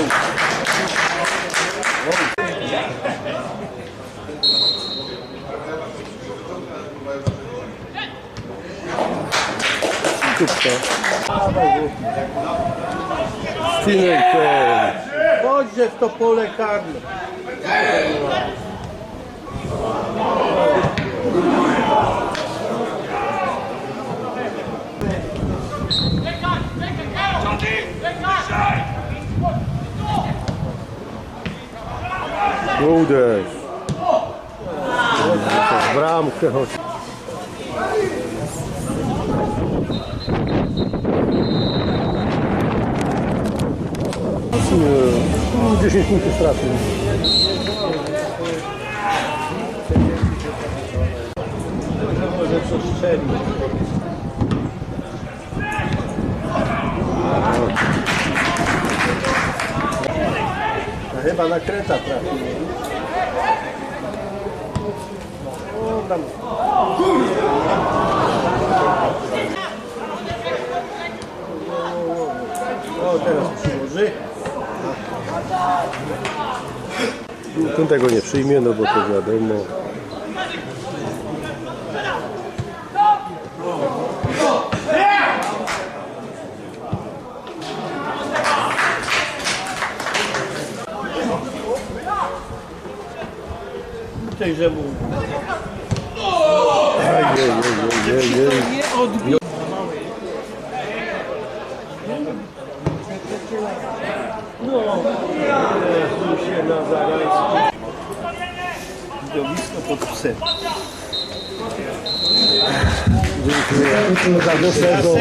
Kupka. Synek, Chodźże w to pole karne. Doudeš. V rámce ho. No, 10 punktów straty. Może. Chyba nakręta trafił. O, tam. O, teraz przyłoży. Ten tego nie przyjmie, no bo to wiadomo. Tejże mu. Ej, nie, nie, nie, nie, nie. Nie odbił. No, Jezu się Nazarański. Widowisko pod psem. Za sezon.